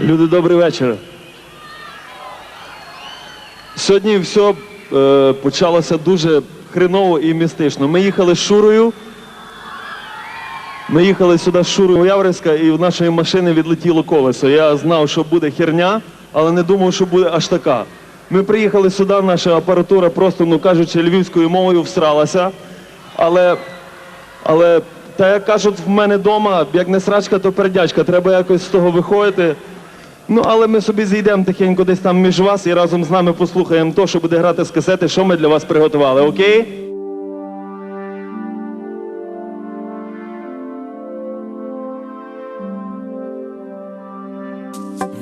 Люди, добрий вечір. Сьогодні все е, почалося дуже хреново і містично. Ми їхали з Шурою. Ми їхали сюди з Шурою Яврівська, і в нашої машини відлетіло колесо. Я знав, що буде херня, але не думав, що буде аж така. Ми приїхали сюди, наша апаратура просто, ну кажучи, львівською мовою всралася. Але але та як кажуть в мене вдома, як не срачка, то пердячка. Треба якось з того виходити. Ну, але ми собі зійдемо тихенько десь там між вас і разом з нами послухаємо то, що буде грати з касети, що ми для вас приготували, окей?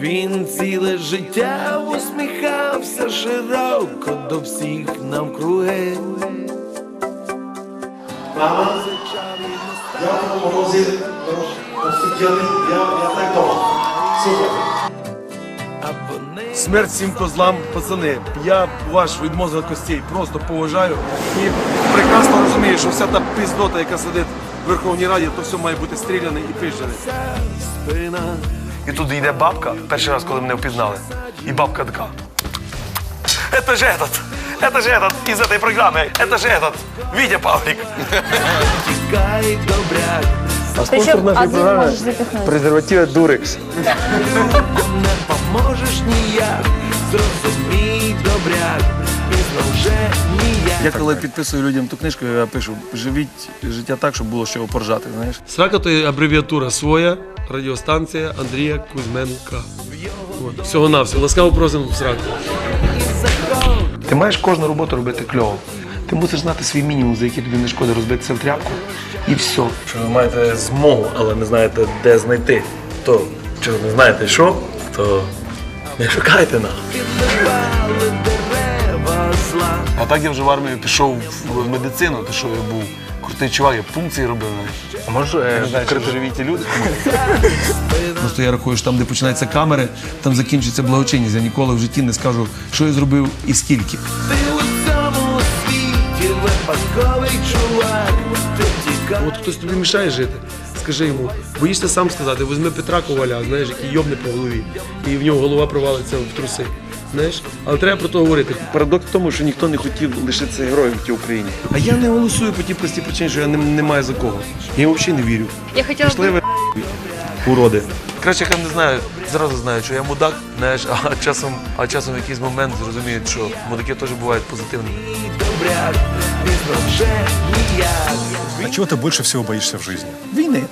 Він ціле життя усміхався широко до всіх навкруги. Я по морозі посиділи, я, я так дома. Супер. А вони Смерть всім козлам, пацани. Я ваш відмозок костей просто поважаю і прекрасно розумію, що вся та пиздота, яка сидить в Верховній Раді, то все має бути стріляне і пижене. спина. І тут йде бабка, перший раз, коли мене впізнали. І бабка така. Это же этот, это же этот из этой программы, это же этот, Витя Павлик. Тікай добряк, А спонсор Причем нашої один програми можеш ніяк. Зрозумій добряк, пізно вже ніяк. Я коли підписую людям ту книжку, я пишу живіть життя так, щоб було з чого поржати. Знаєш? Срака то є абревіатура своя, радіостанція Андрія Кузьменка. От, всього навсього. Ласкаво просимо в сраку. Ти маєш кожну роботу робити кльово. Ти мусиш знати свій мінімум, за який тобі не шкода розбитися в тряпку. І все. Якщо ви маєте змогу, але не знаєте, де знайти, то чи не знаєте що, то не шукайте нас. А так я вже в армію пішов в медицину, то що я був крутий чувак, я пункції робив. А може живіті люди? Просто я рахую, що там, де починаються камери, там закінчується благочинність. Я ніколи в житті не скажу, що я зробив і скільки. Ти. Ти. От хтось тобі мішає жити. Скажи йому, боїшся сам сказати, візьми Петра Коваля, знаєш, який йобне по голові, і в нього голова провалиться в труси. Знаєш, але треба про то говорити. Парадокс в тому, що ніхто не хотів лишитися героєм в тій Україні. А я не голосую по тій простій причині, що я не, не маю за кого. Я взагалі не вірю. Я хотіла Пішли ви уроди. Краще хай не знаю, зразу знаю, що я мудак, знаєш, а часом, а часом в якийсь момент зрозуміють, що мудаки теж бувають позитивними. А чего ты больше всего боишься в жизни? Війни.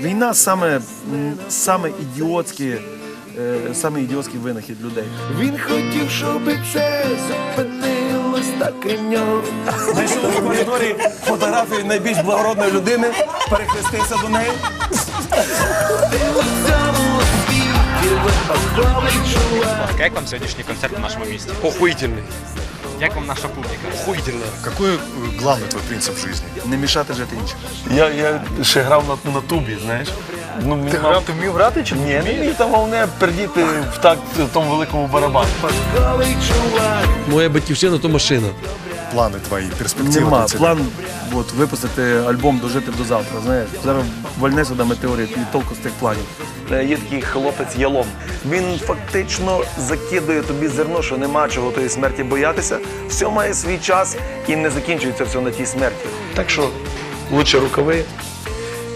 Війна саме, м, саме ідіотський, е, саме ідіотський винахід людей. Він хотів, щоб це зупинилось так і в нього. Знайшов в коридорі фотографії найбільш благородної людини, перехрестився до неї. У. Як вам сьогоднішній концерт в нашому місті? Охуїтельний. Як вам наша публіка? Охуїтельно. Какой э, главный твой принцип в жизни? Не мішати жити іншим. Я, я ще грав на, на тубі, знаєш. Ну, ти грав, ти вмів грати чи ні? Не міг там головне пердіти в такт тому великому барабану. Моя батьківщина то машина. Планы твои, перспективы Нема. План от, випустити альбом дожити до завтра. Знаєш, зараз вальне сюди метеорит і толку з тих планів. Е, Є такий хлопець Ялом. Він фактично закидує тобі зерно, що нема чого тої смерті боятися. Все має свій час і не закінчується все на тій смерті. Так що лучше рукави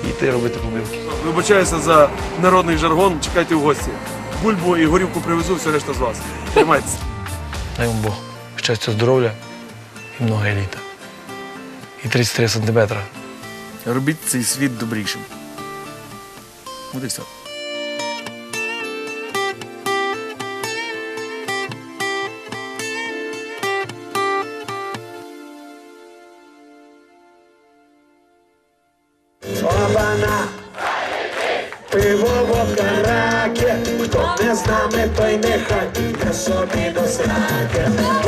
і йти робити помилки. Вибачаюся за народний жаргон, чекайте в гості. Бульбу і горівку привезу, все решта з вас. Тримайтеся. Дай вам Бог. Щастя, здоров'я і много еліта. І 33 сантиметра. Робіть цей світ добрішим. От і все. Обана, пиво водка раки, хто не з нами, той нехай, я собі до сраки.